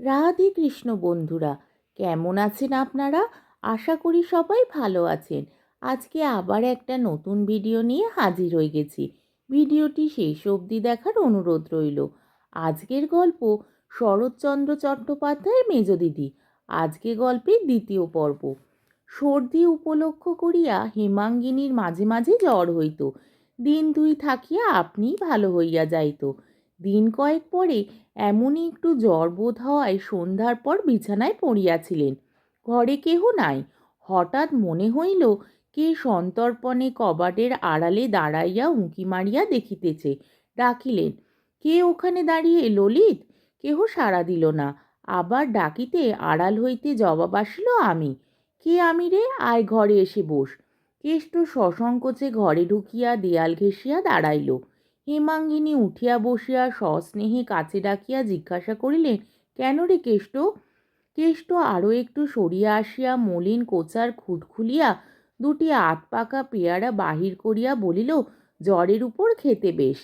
রাধে কৃষ্ণ বন্ধুরা, কেমন আছেন আপনারা? আশা করি সবাই ভালো আছেন। আজকে আবার একটা নতুন ভিডিও নিয়ে হাজির হয়ে গেছি। ভিডিওটি শেষ অবধি দেখার অনুরোধ রইল। আজকের গল্প শরৎচন্দ্র চট্টোপাধ্যায়ের মেজদিদি আজকে গল্পের দ্বিতীয় পর্ব। সর্দি উপলক্ষ করিয়া হেমাঙ্গিনীর মাঝে মাঝে জ্বর হইত। দিন দুই থাকিয়া আপনিই ভালো হইয়া যাইত। দিন কয়েক পরে এমনই একটু জ্বর বোধ হওয়ায় সন্ধ্যার পর বিছানায় পড়িয়াছিলেন। ঘরে কেহ নাই। হঠাৎ মনে হইল, কে সন্তর্পণে কবাটের আড়ালে দাঁড়াইয়া উঁকি মারিয়া দেখিতেছে। ডাকিলেন, কে ওখানে দাঁড়িয়ে ললিত কেহ সাড়া দিল না। আবার ডাকিতে আড়াল হইতে জবাব আসিল আমি। কে আমি রে? আয় ঘরে এসে বস। কেষ্ট সসংকোচে ঘরে ঢুকিয়া দেয়াল ঘেঁষিয়া দাঁড়াইল। হেমাঙ্গিনী উঠিয়া বসিয়া সস্নেহে কাছে ডাকিয়া জিজ্ঞাসা করিলেন, কেন রে কেষ্ট? কেষ্ট আরও একটু সরিয়া আসিয়া মলিন কোচার খুঁট খুলিয়া দুটি আত পাকা পেয়ারা বাহির করিয়া বলিল, জ্বরের উপর খেতে বেশ।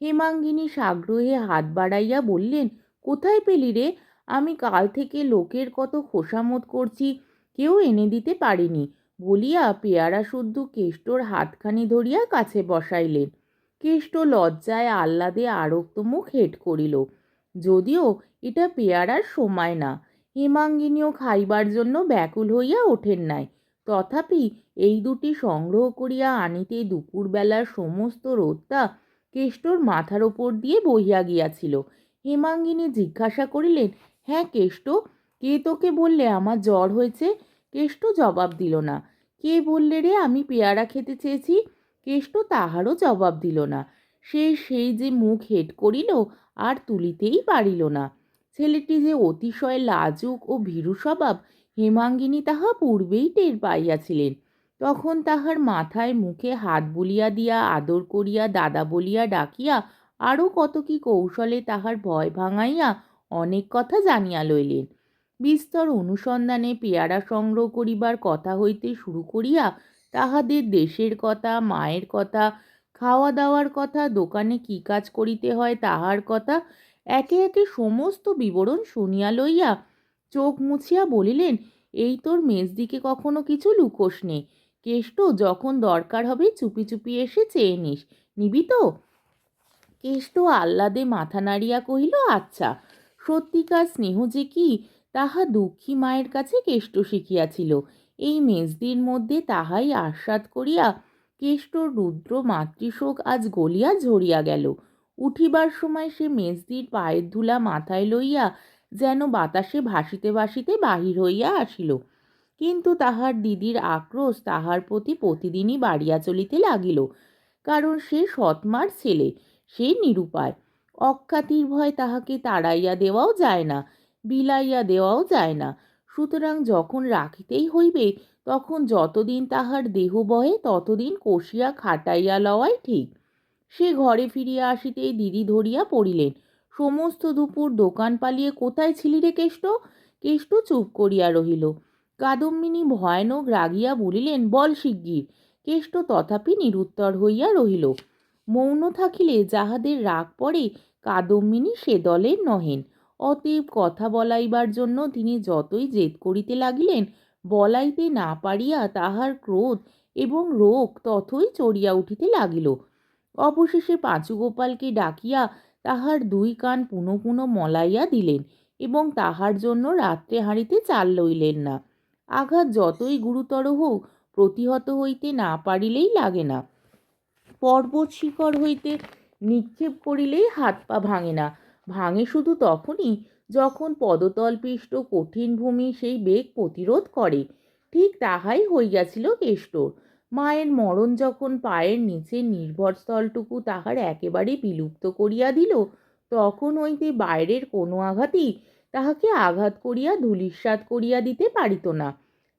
হেমাঙ্গিনী সাগ্রহে হাত বাড়াইয়া বললেন, কোথায় পেলি রে? আমি কাল থেকে লোকের কত খোসামত করছি, কেউ এনে দিতে পারিনি। বলিয়া পেয়ারা শুদ্ধ কেষ্টর হাতখানি ধরিয়া কাছে বসাইলেন। কেষ্ট লজ্জায় আহ্লাদে আরক্ত মুখ হেট করিল। যদিও এটা পেয়ারার সময় না, হেমাঙ্গিনীও খাইবার জন্য ব্যাকুল হইয়া ওঠেন নাই। তথাপি এই দুটি সংগ্রহ করিয়া আনিতে দুপুরবেলার সমস্ত রোদটা কেষ্টর মাথার ওপর দিয়ে বহিয়া গিয়াছিল। হেমাঙ্গিনী জিজ্ঞাসা করিলেন হ্যাঁ কেষ্ট, কে তোকে বললে আমার জ্বর হয়েছে? কেষ্ট জবাব দিল না, কে বললে রে আমি পেয়ারা খেতে চেয়েছি? কেষ্ট তাহারও জবাব দিল না। সে সেই যে মুখ হেট করিল, আর তুলিতেই পারিল না। ছেলেটি যে অতিশয় লাজুক ও ভীরু স্বভাব, হেমাঙ্গিনী তাহা পূর্বেই টের পাইয়াছিলেন। তখন তাহার মাথায় মুখে হাত বুলিয়া দিয়া, আদর করিয়া, দাদা বলিয়া ডাকিয়া, আরও কত কি কৌশলে তাহার ভয় ভাঙাইয়া অনেক কথা জানিয়া লইলেন। বিস্তর অনুসন্ধানে পেয়ারা সংগ্রহ করিবার কথা হইতে শুরু করিয়া তাহাদের দেশের কথা, মায়ের কথা খাওয়া দাওয়ার কথা, দোকানে কী কাজ করিতে হয় তাহার কথা একে একে সমস্ত বিবরণ শুনিয়া লইয়া চোখ মুছিয়া বলিলেন, এই তোর মেজদিকে কখনো কিছু লুকোস নে। কেষ্ট, যখন দরকার হবে চুপি চুপি এসে চেয়ে নিস। নিবি তো? কেষ্ট আহ্লাদে মাথা নাড়িয়া কহিল আচ্ছা সত্যিকার স্নেহ যে কি, তাহা দুঃখী মায়ের কাছে কেষ্ট শিখিয়াছিল। এই মেজদির মধ্যে তাহাই আস্বাদ করিয়া কেষ্ট, রুদ্র, মাতৃশোক আজ গলিয়া ঝরিয়া গেল। উঠিবার সময় সে মেজদির পায়ের ধুলা মাথায় লইয়া যেন বাতাসে ভাসিতে ভাসিতে বাহির হইয়া আসিল। কিন্তু তাহার দিদির আক্রোশ তাহার প্রতি প্রতিদিনই বাড়িয়া চলিতে লাগিল। কারণ সে সৎমার ছেলে, সে নিরুপায়। অখ্যাতির ভয় তাহাকে তাড়াইয়া দেওয়াও যায় না, বিলাইয়া দেওয়াও যায় না। সুতরাং যখন রাখিতেই হইবে, তখন যতদিন তাহার দেহ বহে, ততদিন কষিয়া খাটাইয়া লওয়াই ঠিক। সে ঘরে ফিরিয়া আসিতেই দিদি ধরিয়া পড়িলেন। সমস্ত দুপুর দোকান পালিয়ে কোথায় ছিলি রে কেষ্ট? কেষ্ট চুপ করিয়া রহিল। কাদম্বিনী ভয়ানক রাগিয়া বলিলেন, বল শিগগির। কেষ্ট তথাপি নিরুত্তর হইয়া রহিল। মৌন থাকিলে যাহাদের রাগ পড়ে, কাদম্বিনী সে দলের নহেন। অতএব কথা বলাইবার জন্য তিনি যতই জেদ করিতে লাগিলেন, বলাইতে না পারিয়া তাহার ক্রোধ এবং রোগ ততই চড়িয়া উঠিতে লাগিল। অবশেষে পাঁচুগোপালকে ডাকিয়া তাহার দুই কান পুনঃ পুনঃ মলাইয়া দিলেন এবং তাহার জন্য রাত্রে হাঁড়িতে চাল লইলেন না। আঘাত যতই গুরুতর হোক, প্রতিহত হইতে না পারিলেই লাগে না। পর্বত শিখর হইতে নিক্ষেপ করিলেই হাত পা ভাঙে না। ভাঙে শুধু তখনই যখন পদতলপিষ্ট কঠিন ভূমি সেই বেগ প্রতিরোধ করে। ঠিক তাহাই হইয়াছিল কেষ্টর। মায়ের মরণ যখন পায়ের নিচে নির্ভর স্থলটুকু তাহার একেবারে বিলুপ্ত করিয়া দিল, তখন হইতে বাইরের কোনো আঘাতই তাহাকে আঘাত করিয়া ধূলিসাৎ করিয়া দিতে পারিত না।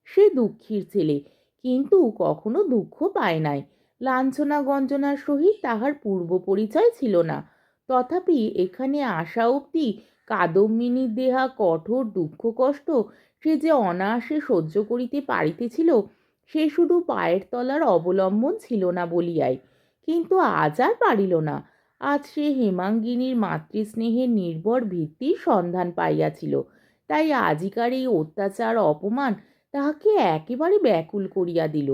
সে দুঃখীর ছেলে, কিন্তু কখনো দুঃখ পায় নাই। লাঞ্ছনা গঞ্জনার সহিত তাহার পূর্ব পরিচয় ছিল না। তথাপি এখানে আসা অবধি কাদম্বিনীর দেহা কঠোর দুঃখ কষ্ট সে যে অনায়াসে সহ্য করিতে পারিতেছিল, সে শুধু পায়ের তলার অবলম্বন ছিল না বলিয়াই। কিন্তু আজ আর পারিল না। আজ সে হেমাঙ্গিনীর মাতৃস্নেহের নির্ভর ভিত্তির সন্ধান পাইয়াছিল। তাই আজিকার এই অত্যাচার অপমান তাহাকে একেবারে ব্যাকুল করিয়া দিল।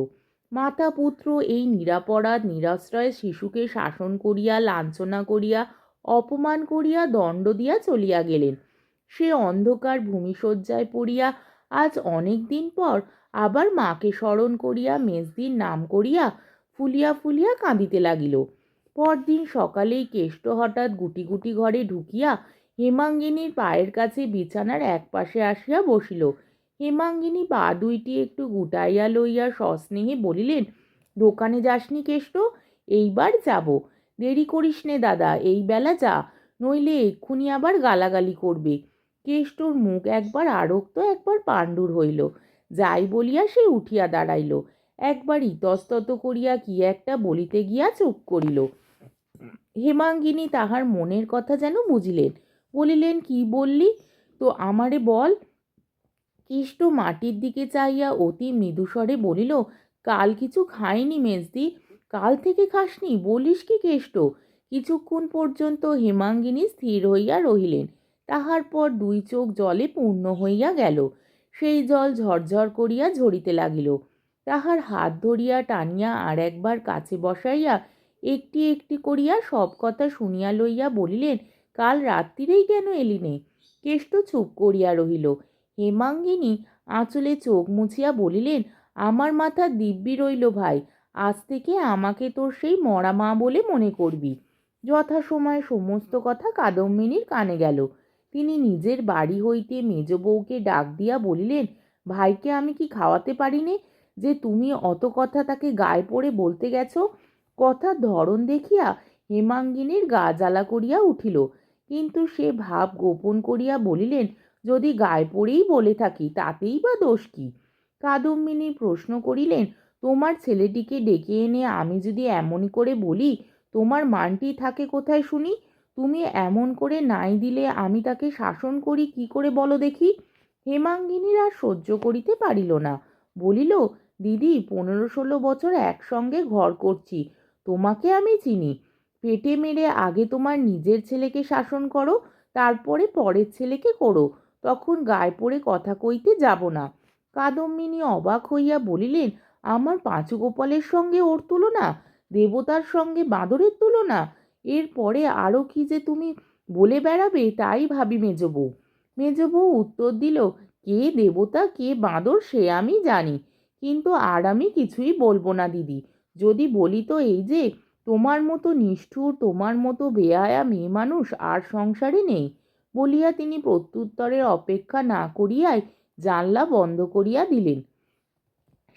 মাতা পুত্র এই নিরাপরাধ, নিরাশ্রয় শিশুকে শাসন করিয়া, লাঞ্ছনা করিয়া অপমান করিয়া দণ্ড দিয়া চলিয়া গেলেন। সে অন্ধকার ভূমিশয্যায় পড়িয়া আজ অনেক দিন পর আবার মাকে স্মরণ করিয়া মেজদির নাম করিয়া ফুলিয়া ফুলিয়া কাঁদিতে লাগিল। পরদিন সকালেই কেষ্ট হঠাৎ গুটি গুটি ঘরে ঢুকিয়া হেমাঙ্গিনীর পায়ের কাছে বিছানার একপাশে আসিয়া বসিল। হেমাঙ্গিনী পা দুইটি একটু গুটাইয়া লইয়া সস্নেহে বলিলেন, দোকানে যাসনি কেষ্ট? এইবার যাব। দেরি করিস নে দাদা, এই বেলা যা, নইলে এক্ষুনি আবার গালাগালি করবে। কেষ্টর মুখ একবার আরক্ত, একবার পাণ্ডুর হইল। যাই বলিয়া সে উঠিয়া দাঁড়াইল। একবার ইতস্তত করিয়া কি একটা বলিতে গিয়া চুপ করিল। হেমাঙ্গিনী তাহার মনের কথা যেন বুঝিলেন। বলিলেন, কি বললি? তো আমারে বল। কেষ্ট মাটির দিকে চাইয়া অতি মৃদুস্বরে বলিল, কাল কিছু খাইনি মেজদি। কাল থেকে খাসনি, বলিস কি কেষ্ট? কিছুক্ষণ পর্যন্ত হেমাঙ্গিনী স্থির হইয়া রহিলেন। তাহার পর দুই চোখ জলে পূর্ণ হইয়া গেল। সেই জল ঝরঝর করিয়া ঝরিতে লাগিল। তাহার হাত ধরিয়া টানিয়া আর একবার কাছে বসাইয়া একটি একটি করিয়া সব কথা শুনিয়া লইয়া বলিলেন, কাল রাত্রিরেই কেন এলিনে? কেষ্ট চুপ করিয়া রহিল। হেমাঙ্গিনী আঁচলে চোখ মুছিয়া বলিলেন, আমার মাথা দিব্যি রইল ভাই। আজ থেকে আমাকে তোর সেই মরা মা বলে মনে করবি। যথাসময়ে সমস্ত কথা কাদম্বিনীর কানে গেল। তিনি নিজের বাড়ি হইতে মেজ বউকে ডাক দিয়া বলিলেন, ভাইকে আমি কি খাওয়াতে পারি নে যে তুমি অত কথা তাকে গায়ে পড়ে বলতে গেছো। কথার ধরন দেখিয়া হেমাঙ্গিনীর গা জ্বালা করিয়া উঠিল। কিন্তু সে ভাব গোপন করিয়া বলিলেন, যদি গায়ে পড়েই বলে থাকি, তাতেই বা দোষ কী? কাদম্বিনী প্রশ্ন করিলেন তোমার ছেলেটিকে ডেকে এনে আমি যদি এমনই করে বলি, তোমার মানটি থাকে কোথায় শুনি? তুমি এমন করে নাই দিলে আমি তাকে শাসন করি, কি করে বলো দেখি? হেমাঙ্গিনীর আর সহ্য করিতে পারিল না। বলিল, দিদি, পনেরো ষোলো বছর একসঙ্গে ঘর করছি, তোমাকে আমি চিনি। পেটে মেরে আগে তোমার নিজের ছেলেকে শাসন করো, তারপরে পরের ছেলেকে করো, তখন গায়ে পড়ে কথা কইতে যাব না। কাদম্বিনী অবাক হইয়া বলিলেন আমার পাঁচু গোপালের সঙ্গে ওর তুলনা, দেবতার সঙ্গে বাঁদরের তুলনা এরপরে আরও কি যে তুমি বলে বেড়াবে তাই ভাবি মেজবউ মেজবউ উত্তর দিল, কে দেবতা, কে বাঁদর সে আমি জানি, কিন্তু আর আমি কিছুই বলব না দিদি। যদি বলি তো এই যে, তোমার মতো নিষ্ঠুর, তোমার মতো বেহায়া মেয়ে মানুষ আর সংসারে নেই, বলিয়া তিনি প্রত্যুত্তরের অপেক্ষা না করিয়াই জানলা বন্ধ করিয়া দিলেন।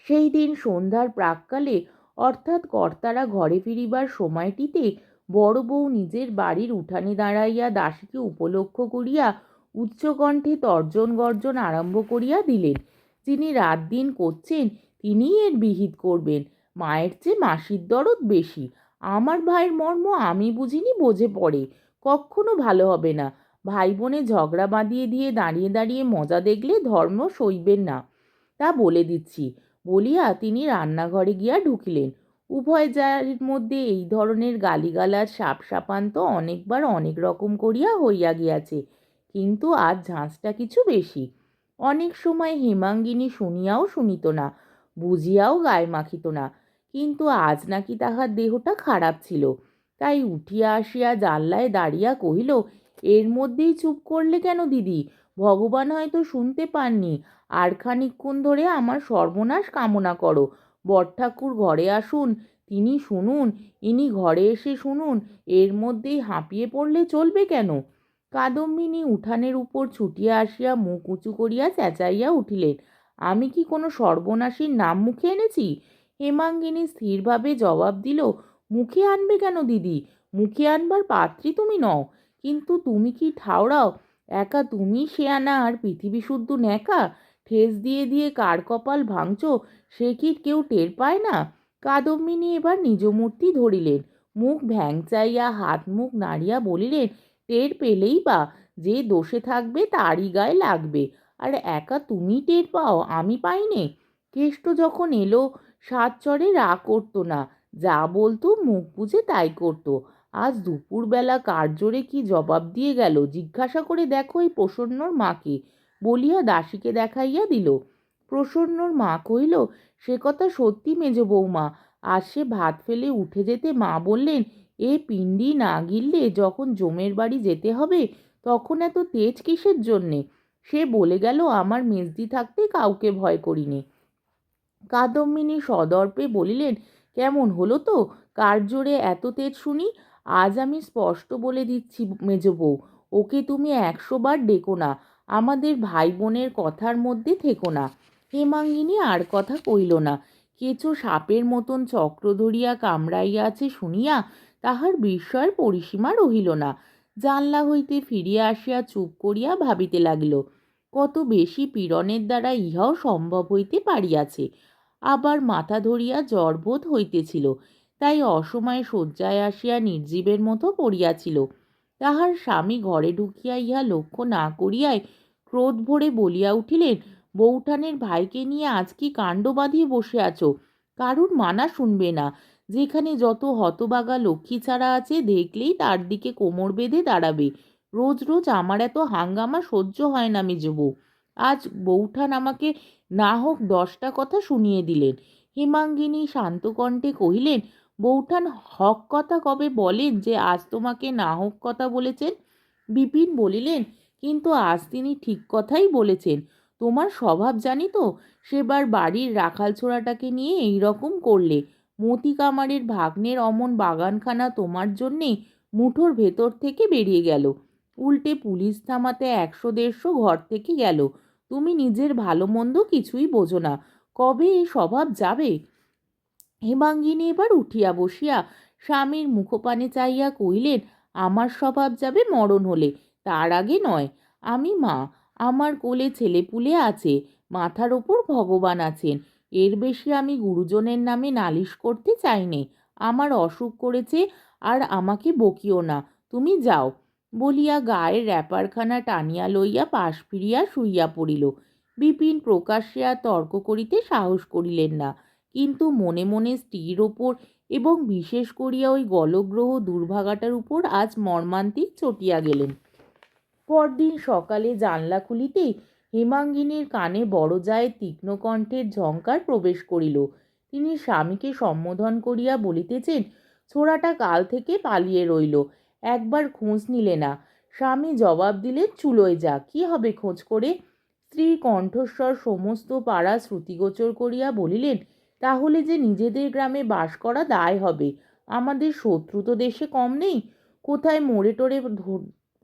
সেই দিন সন্ধ্যার প্রাককালে অর্থাৎ কর্তারা ঘরে ফিরিবার সময়টিতে বড় বউ নিজের বাড়ির উঠানে দাঁড়াইয়া দাসীকে উপলক্ষ করিয়া উচ্চকণ্ঠে তর্জন গর্জন আরম্ভ করিয়া দিলেন। যিনি রাত দিন করছেন, তিনিই এর বিহিত করবেন। মায়ের চেয়ে মাসির দরদ বেশি। আমার ভাইয়ের মর্ম আমি বুঝিনি বোঝে পড়ে। কখনো ভালো হবে না। ভাই বোনে ঝগড়া বাঁধিয়ে দিয়ে দাঁড়িয়ে দাঁড়িয়ে মজা দেখলে ধর্ম সইবেন না। তা বলে দিচ্ছি। বলিয়া তিনি রান্নাঘরে গিয়া ঢুকিলেন। উভয় যার মধ্যে এই ধরনের গালিগালাজ সাপ সাপান তো অনেকবার অনেক রকম করিয়া হইয়া গিয়াছে, কিন্তু আজ ঝাঁসটা কিছু বেশি। অনেক সময় হেমাঙ্গিনী শুনিয়াও শুনিত না, বুঝিয়াও গায়ে মাখিত না, কিন্তু আজ নাকি তাহার দেহটা খারাপ ছিল। তাই উঠিয়া আসিয়া জানলায় দাঁড়িয়া কহিল, এর মধ্যেই চুপ করলে কেন দিদি? ভগবান হয়তো শুনতে পাননি। আর খানিক্ষণ ধরে আমার সর্বনাশ কামনা করো। বরঠাকুর ঘরে আসুন, তিনি শুনুন, ইনি ঘরে এসে শুনুন, এর মধ্যেই হাঁপিয়ে পড়লে চলবে কেন? কাদম্বিনী উঠানের উপর ছুটিয়া আসিয়া মুখ উঁচু করিয়া চেঁচাইয়া উঠিলেন। আমি কি কোনো সর্বনাশীর নাম মুখে এনেছি? হেমাঙ্গিনী স্থিরভাবে জবাব দিল, মুখে আনবে কেন দিদি? মুখে আনবার পাত্রী তুমি নও। কিন্তু তুমি কি ঠাওরাও? একা তুমি শেয়ানা আর পৃথিবী শুদ্ধ ন্যাকা? ঠেস দিয়ে দিয়ে কার কপাল ভাঙছ সে কি কেউ টের পায় না? কাদম্বিনী এবার নিজ মূর্তি ধরিলেন। মুখ ভ্যাংচাইয়া, হাত মুখ নাড়িয়া বলিলেন, টের পেলেই বা, যে দোষে থাকবে তারই গায়ে লাগবে। আর একা তুমি টের পাও, আমি পাইনে কেষ্ট যখন এলো সাত চরে রা করতো না। যা বলতো, মুখ বুঝে তাই করতো। আজ দুপুরবেলা কার জোরে কি জবাব দিয়ে গেল? জিজ্ঞাসা করে দেখো এই প্রসন্নর মাকে। বলিয়া দাসীকে দেখাইয়া দিল। প্রসন্নর মা কহিল, সে কথা সত্যি মেজ বৌমা। আর সে ভাত ফেলে উঠে যেতে মা বললেন, এ পিণ্ডি না গিললে যখন জমের বাড়ি যেতে হবে, তখন এত তেজ কিসের জন্যে? সে বলে গেল, আমার মেজদি থাকতে কাউকে ভয় করিনি। কাদম্বিনী সদর্পে বলিলেন, কেমন হলো তো? কার জোরে এত তেজ শুনি? আজ আমি স্পষ্ট বলে দিচ্ছি মেজ বউ, ওকে তুমি একশো বার ডেকো না, আমাদের ভাই বোনের কথার মধ্যে থেকো না। হেমাঙ্গিনী আর কথা কইল না। কেঁচো সাপের মতন চক্র ধরিয়া কামড়াইয়া আছে শুনিয়া তাহার বিস্ময়ের পরিসীমা রহিল না। জানলা হইতে ফিরিয়া আসিয়া চুপ করিয়া ভাবিতে লাগিল, কত বেশি পীড়নের দ্বারা ইহাও সম্ভব হইতে পারিয়াছে। আবার মাথা ধরিয়া জ্বরবোধ হইতেছিল তাই অসময়ে শয্যায় আসিয়া নির্জীবের মতো পড়িয়াছিল তাহার স্বামী ঘরে ঢুকিয়া ইহা লক্ষ্য না করিয়াই ক্রোধ ভরে বলিয়া উঠিলেন, বৌঠানের ভাইকে নিয়ে আজ কি কাণ্ড বাঁধিয়ে বসে আছো? কারুর মানা শুনবে না। যেখানে যত হতবাগা লক্ষ্মী ছাড়া আছে, দেখলেই তার দিকে কোমর বেঁধে দাঁড়াবে। রোজ রোজ আমার এত হাঙ্গামা সহ্য হয় না মেজবউ আজ বৌঠান আমাকে না হোক দশটা কথা শুনিয়ে দিলেন। হেমাঙ্গিনী শান্তকণ্ঠে কহিলেন বৌঠান হক কথা কবে বলেন যে, আজ তোমাকে না হক কথা বলেছেন? বিপিন বলিলেন, কিন্তু আজ তিনি ঠিক কথাই বলেছেন। তোমার স্বভাব জানি তো, সেবার বাড়ির রাখাল ছোড়াটাকে নিয়ে এই রকম করলে। মতি কামারের ভাগ্নের অমন বাগানখানা তোমার জন্যেই মুঠোর ভেতর থেকে বেরিয়ে গেল। উল্টে পুলিশ থামাতে একশো দেড়শো ঘর থেকে গেল। তুমি নিজের ভালো মন্দ কিছুই বোঝো না। কবে এই স্বভাব যাবে? হেমাঙ্গিনী এবার উঠিয়া বসিয়া স্বামীর মুখপানে চাইয়া কহিলেন, আমার স্বভাব যাবে মরণ হলে, তার আগে নয়। আমি মা, আমার কোলে ছেলেপুলে আছে, মাথার ওপর ভগবান আছেন। এর বেশি আমি গুরুজনের নামে নালিশ করতে চাই নে। আমার অসুখ করেছে আর আমাকে বকিও না। তুমি যাও। বলিয়া গায়ের র্যাপারখানা টানিয়া লইয়া পাশ ফিরিয়া শুইয়া পড়িল। বিপিন প্রকাশ্যে আর তর্ক করিতে সাহস করিলেন না। কিন্তু মনে মনে স্ত্রীর ওপর এবং বিশেষ করিয়া ওই গলগ্রহ দুর্ভাগাটার উপর আজ মর্মান্তিক চটিয়া গেলেন। পরদিন সকালে জানলা খুলিতেই হেমাঙ্গিনীর কানে বড় যায় তীক্ষ্ণ কণ্ঠের ঝঙ্কার প্রবেশ করিল। তিনি স্বামীকে সম্বোধন করিয়া বলিতেছেন, ছোড়াটা কাল থেকে পালিয়ে রইল, একবার খোঁজ নিলে না। স্বামী জবাব দিলেন, চুলোয় যা, কি হবে খোঁজ করে? স্ত্রী কণ্ঠস্বর সমস্ত পাড়া শ্রুতিগোচর করিয়া বলিলেন তাহলে যে নিজেদের গ্রামে বাস করা দায় হবে। আমাদের শত্রু তো দেশে কম নেই। কোথায় মোড়ে টোড়ে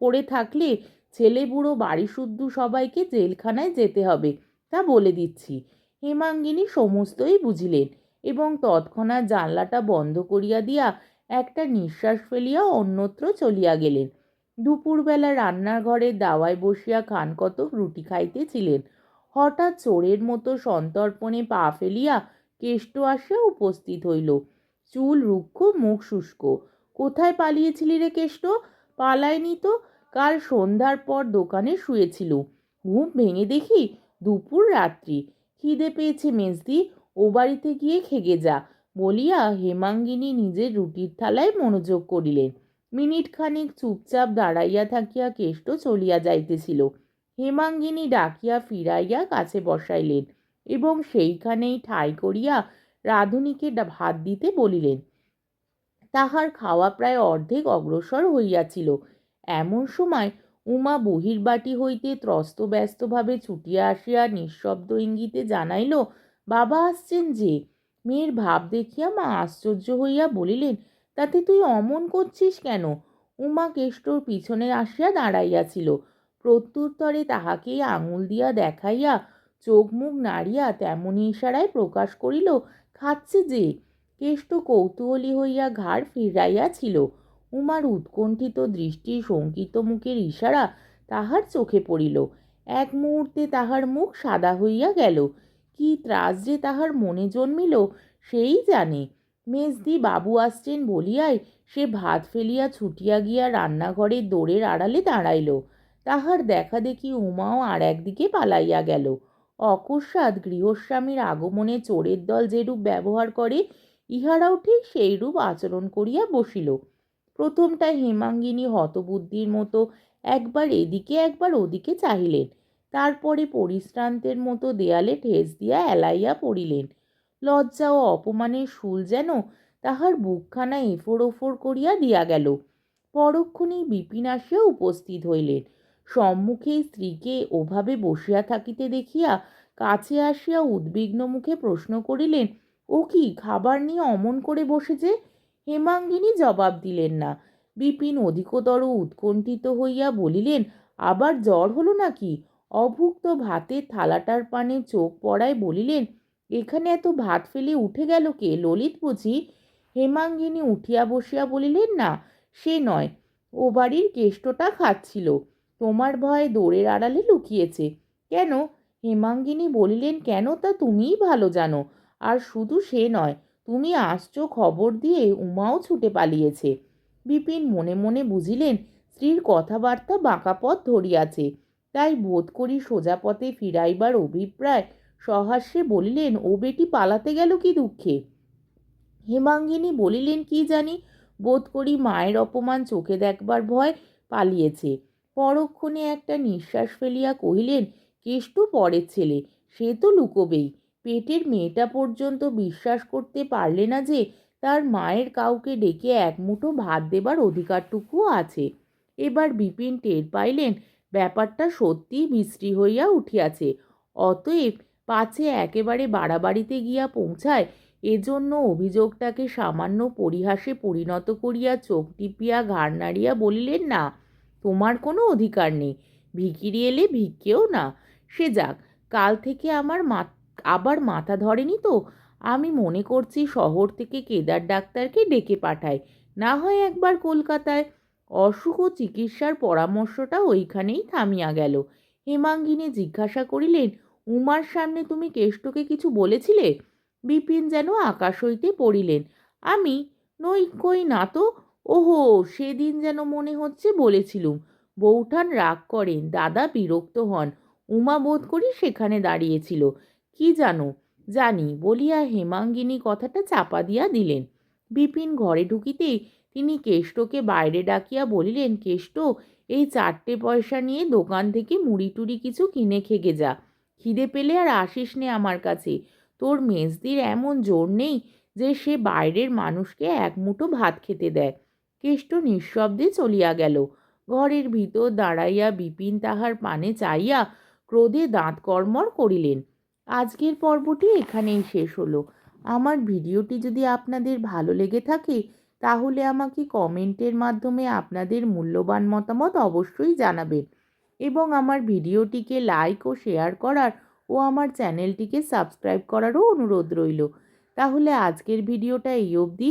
পড়ে থাকলে ছেলে বুড়ো বাড়ি শুদ্ধ সবাইকে জেলখানায় যেতে হবে, তা বলে দিচ্ছি। হেমাঙ্গিনী সমস্তই বুঝিলেন এবং তৎক্ষণাৎ জানলাটা বন্ধ করিয়া দিয়া একটা নিঃশ্বাস ফেলিয়া অন্যত্র চলিয়া গেলেন। দুপুরবেলা রান্নার ঘরে দাওয়ায় বসিয়া খান কতক রুটি খাইতেছিলেন। হঠাৎ চোরের মতো সন্তর্পণে পা ফেলিয়া কেষ্ট আসিয়া উপস্থিত হইল। চুল রুক্ষ, মুখ শুষ্ক। কোথায় পালিয়েছিলি রে কেষ্ট? পালায়নি তো। কাল সন্ধ্যার পর দোকানে শুয়েছিল। ঘুম ভেঙে দেখি দুপুর রাত্রি। খিদে পেয়েছে মেজদি, ও বাড়িতে গিয়ে খেগে যা বলিয়া হেমাঙ্গিনী নিজের রুটির থালায় মনোযোগ করিলেন। মিনিট খানিক চুপচাপ দাঁড়াইয়া থাকিয়া কেষ্ট চলিয়া যাইতেছিল। হেমাঙ্গিনী ডাকিয়া ফিরাইয়া কাছে বসাইলেন। এবং সেইখানেই ঠাই করিয়া রাধুনীকে ভাত দিতে বলিলেন। তাহার খাওয়া প্রায় অর্ধেক অগ্রসর হইয়াছিল। এমন সময় উমা বহির্বাটি হইতে ত্রস্ত ব্যস্তভাবে ছুটিয়া আসিয়া নিঃশব্দ ইঙ্গিতে জানাইল, বাবা আসছেন যে? মেয়ের ভাব দেখিয়া মা আশ্চর্য হইয়া বলিলেন, তাতে তুই অমন করছিস কেন? উমা কেষ্টর পিছনে আসিয়া দাঁড়াইয়াছিল। প্রত্যুত্তরে তাহাকেই আঙুল দিয়া দেখাইয়া চোখ মুখ নাড়িয়া তেমনি ইশারায় প্রকাশ করিল, খাচ্ছে যে? কেষ্ট কৌতূহলী হইয়া ঘাড় ফিরাইয়াছিল। উমার উৎকণ্ঠিত দৃষ্টি শঙ্কিত মুখের ইশারা তাহার চোখে পড়িল। এক মুহূর্তে তাহার মুখ সাদা হইয়া গেল। কি ত্রাস যে তাহার মনে জন্মিল, সেই জানে। মেজদি বাবু আসছেন বলিয়াই সে ভাত ফেলিয়া ছুটিয়া গিয়া রান্নাঘরের দোরের আড়ালে দাঁড়াইল। তাহার দেখা দেখি উমাও আর একদিকে পালাইয়া গেল। অকস্মাৎ গৃহস্বামীর আগমনে চোরের দল যেরূপ ব্যবহার করে, ইহারাও ঠিক সেইরূপ আচরণ করিয়া বসিল। প্রথমটা হেমাঙ্গিনী হতবুদ্ধির মতো একবার এদিকে একবার ওদিকে চাহিলেন। তারপরে পরিশ্রান্তের মতো দেয়ালে ঠেস দিয়া এলাইয়া পড়িলেন। লজ্জা ও অপমানের শুল যেন তাহার বুকখানা এফোড় ওফোর করিয়া দিয়া গেল। পরক্ষণেই বিপিন আসিয়া উপস্থিত হইলেন। সম্মুখে স্ত্রীকে ওভাবে বসিয়া থাকিতে দেখিয়া কাছে আসিয়া উদ্বিগ্ন মুখে প্রশ্ন করিলেন, ও কি খাবার নিয়ে অমন করে বসে যে হেমাঙ্গিনী জবাব দিলেন না। বিপিন অধিকতর উৎকণ্ঠিত হইয়া বলিলেন, আবার জ্বর হলো নাকি? অভুক্ত ভাতের থালাটার পানে চোখ পড়ায় বলিলেন, এখানে এত ভাত ফেলে উঠে গেল কে? ললিত বুঝি? হেমাঙ্গিনী উঠিয়া বসিয়া বলিলেন, না, সে নয়। ও বাড়ির কেষ্টটা খাচ্ছিল। তোমার ভয়ে দৌড়ের আড়ালে লুকিয়েছে। কেন? হেমাঙ্গিনী বলিলেন, কেন তা তুমিই ভালো জানো। আর শুধু সে নয়, তুমি আসছো খবর দিয়ে উমাও ছুটে পালিয়েছে বিপিন মনে মনে বুঝিলেন, স্ত্রীর কথাবার্তা বাঁকা পথ ধরিয়াছে। তাই বোধ করি সোজা পথে ফিরাইবার অভিপ্রায় সহাস্যে বলিলেন, ও বেটি, পালাতে গেল কি দুঃখে হেমাঙ্গিনী বলিলেন, কি জানি? বোধ করি মায়ের অপমান চোখে দেখবার ভয় পালিয়েছে। পরক্ষণে একটা নিঃশ্বাস ফেলিয়া কহিলেন কেষ্ট পরের ছেলে, সে তো লুকোবেই। পেটের মেয়েটা পর্যন্ত বিশ্বাস করতে পারলে না যে, তার মায়ের কাউকে ডেকে এক মুঠো ভাত দেবার অধিকারটুকুও আছে এবার বিপিন টের পাইলেন, ব্যাপারটা সত্যিই বিশ্রী হইয়া উঠিয়াছে। অতএব পাছে একেবারে বাড়াবাড়িতে গিয়া পৌঁছায়, এজন্য অভিযোগটাকে সামান্য পরিহাসে পরিণত করিয়া চোখ টিপিয়া ঘাড় নাড়িয়া বলিলেন, না তোমার কোনো অধিকার নেই। ভিকিরি এলে ভিক্ষেও না। সে যাক, কাল থেকে আমার মা, আবার মাথা ধরেনি তো। আমি মনে করছি শহর থেকে কেদার ডাক্তারকে ডেকে পাঠাই। না হয় একবার কলকাতায়। অসুখ ও চিকিৎসার পরামর্শটা ওইখানেই থামিয়া গেল। হেমাঙ্গিনী জিজ্ঞাসা করিলেন, উমার সামনে তুমি কেষ্টকে কিছু বলেছিলে? বিপিন যেন আকাশ হইতে পড়িলেন। আমি নই কই না তো। ওহো, সেদিন যেন মনে হচ্ছে বলেছিলুম। বৌঠান রাগ করেন, দাদা বিরক্ত হন। উমা বোধ করি সেখানে দাঁড়িয়েছিল। কি জানো? জানি, বলিয়া হেমাঙ্গিনী কথাটা চাপা দিয়া দিলেন। বিপিন ঘরে ঢুকিতেই তিনি কেষ্টকে বাইরে ডাকিয়া বলিলেন, কেষ্ট, এই চারটে পয়সা নিয়ে দোকান থেকে মুড়ি টুড়ি কিছু কিনে খেগে যা। খিদে পেলে আর আসিস নে আমার কাছে। তোর মেজদির এমন জোর নেই যে সে বাইরের মানুষকে এক মুঠো ভাত খেতে দেয়। কেষ্ট নিঃশব্দে চলিয়া গেল। ঘরের ভিতর দাঁড়াইয়া বিপিন তাহার পানে চাইয়া ক্রোধে দাঁত কর্মর করিলেন। আজকের পর্বটি এখানেই শেষ হলো। আমার ভিডিওটি যদি আপনাদের ভালো লেগে থাকে, তাহলে আমাকে কমেন্টের মাধ্যমে আপনাদের মূল্যবান মতামত অবশ্যই জানাবেন এবং আমার ভিডিওটিকে লাইক ও শেয়ার করার ও আমার চ্যানেলটিকে সাবস্ক্রাইব করারও অনুরোধ রইল। তাহলে আজকের ভিডিওটা এই অবধি।